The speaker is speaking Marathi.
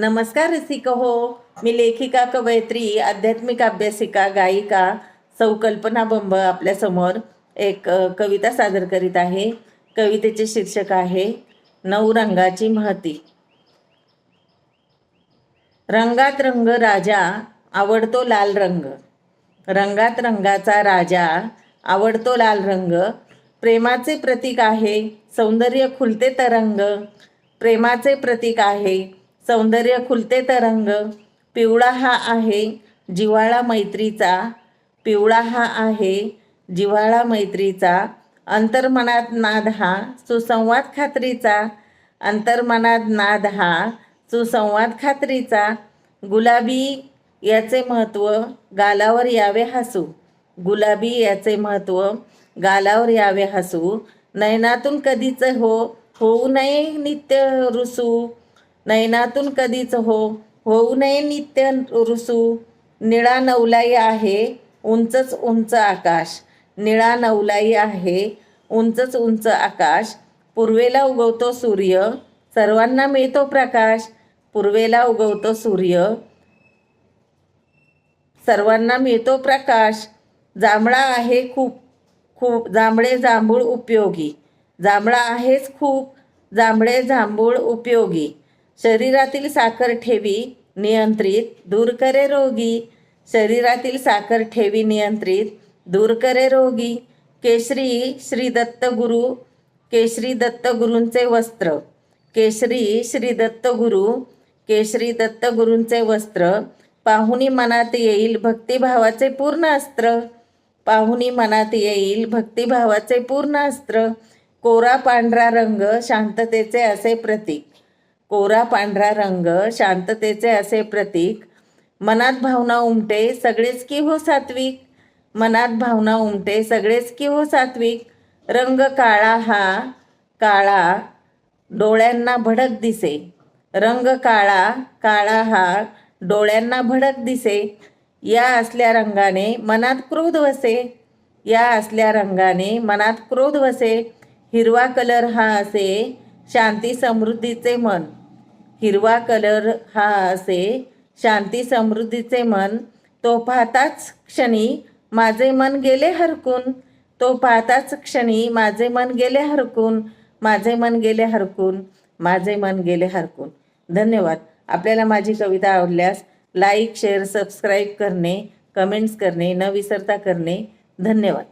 नमस्कार रसिक हो मी लेखिका कवयित्री आध्यात्मिक अभ्यासिका गायिका संकल्पना बंब आपल्यासमोर एक कविता सादर करीत आहे. कवितेचे शीर्षक आहे नऊ रंगाची महती. रंगात रंग राजा आवडतो लाल रंग. रंगात रंगाचा राजा आवडतो लाल रंग. प्रेमाचे प्रतीक आहे सौंदर्य खुलते तरंग. प्रेमाचे प्रतीक आहे सौंदर्य खुलते तरंग. पिवळा हा आहे जिव्हाळा मैत्रीचा. पिवळा हा आहे जिव्हाळा मैत्रीचा. अंतर्मनात नाद हा सुसंवाद खात्रीचा. अंतर्मनात नाद हा सुसंवाद खात्रीचा. गुलाबी याचे महत्त्व गालावर यावे हसू. गुलाबी याचे महत्त्व गालावर यावे हसू. नयनातून कधीच हो होऊ नये नित्य रुसू नयनातून कधीच हो होऊ नये नित्य रुसू निळा नवलाई आहे उंचच उंच आकाश. निळा नवलाई आहे उंचच उंच आकाश. पूर्वेला उगवतो सूर्य सर्वांना मिळतो प्रकाश. पूर्वेला उगवतो सूर्य सर्वांना मिळतो प्रकाश. जांभळा आहे खूप खूप जांभळे जांभूळ उपयोगी. जांभळा आहेच खूप जांभळे जांभूळ उपयोगी. शरीरातील साखर ठेवी नियंत्रित. दूर करे रोगी. शरीरातील साखर ठेवी नियंत्रित. दूर करे रोगी. केशरी श्री दत्तगुरु केशरी दत्तगुरूंचे वस्त्र. केशरी श्री दत्तगुरु केशरी दत्तगुरूंचे वस्त्र. पाहुणी मनात येईल भक्तिभावाचे पूर्ण अस्त्र. पाहुणी मनात येईल भक्तिभावाचे पूर्ण अस्त्र. कोरा पांढरा रंग शांततेचे असे प्रतीक. कोरा पांढरा रंग शांततेचे असे प्रतीक. मनात भावना उमटे सगळेच की हो सात्विक. मनात भावना उमटे सगळेच की हो सात्विक. रंग काळा हा काळा डोळ्यांना भडक दिसे. रंग काळा काळा हा डोळ्यांना भडक दिसे. या असल्या रंगाने मनात क्रोध वसे. या असल्या रंगाने मनात क्रोध वसे. हिरवा कलर हा असे. शांती समृद्धीचे मन. हिरवा कलर हा असे शांती समृद्धीचे मन. तो पाहताच क्षणी माझे मन गेले हरकून. तो पाहताच क्षणी माझे मन गेले हरकून. माझे मन गेले हरकून. माझे मन गेले हरकून. धन्यवाद. आपल्याला माझी कविता आवडल्यास लाईक शेअर सबस्क्राईब करणे कमेंट्स करणे न विसरता करणे. धन्यवाद.